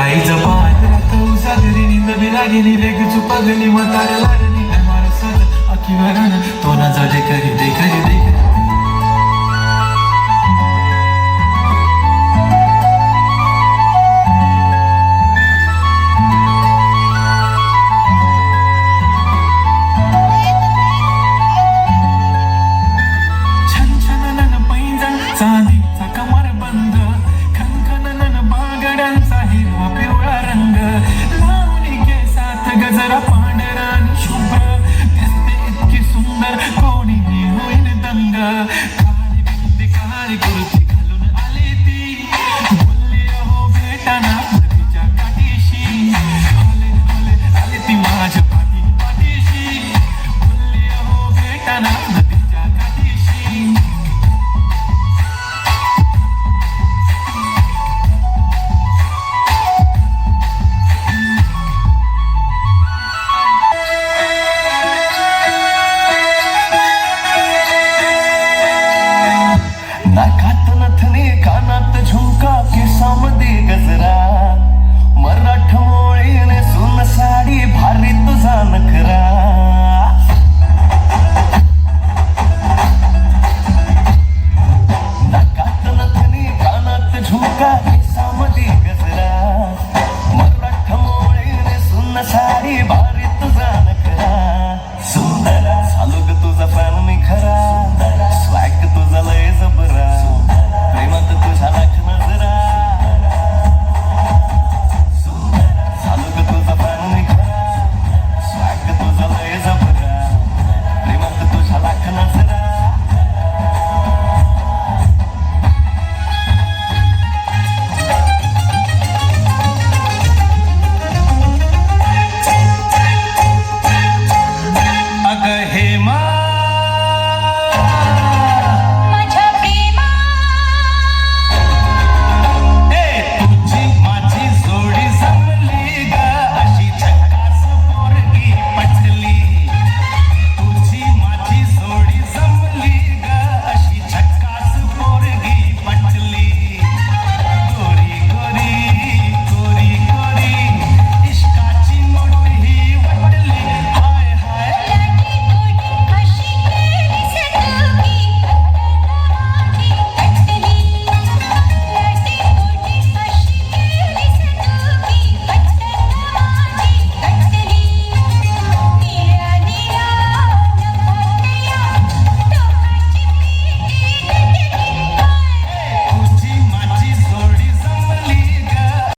काही जपाय राहतो सागरी निंद बिलागिनी वेग चुपगली म्हातार लाडणी. मारसात अखी वरण तो ना जाडे करी दे करी दे जरा पांढर आणि शुभ्र दिसते इतकी सुंदर. कोणी होईल दंग. काळी काळी कुर्ती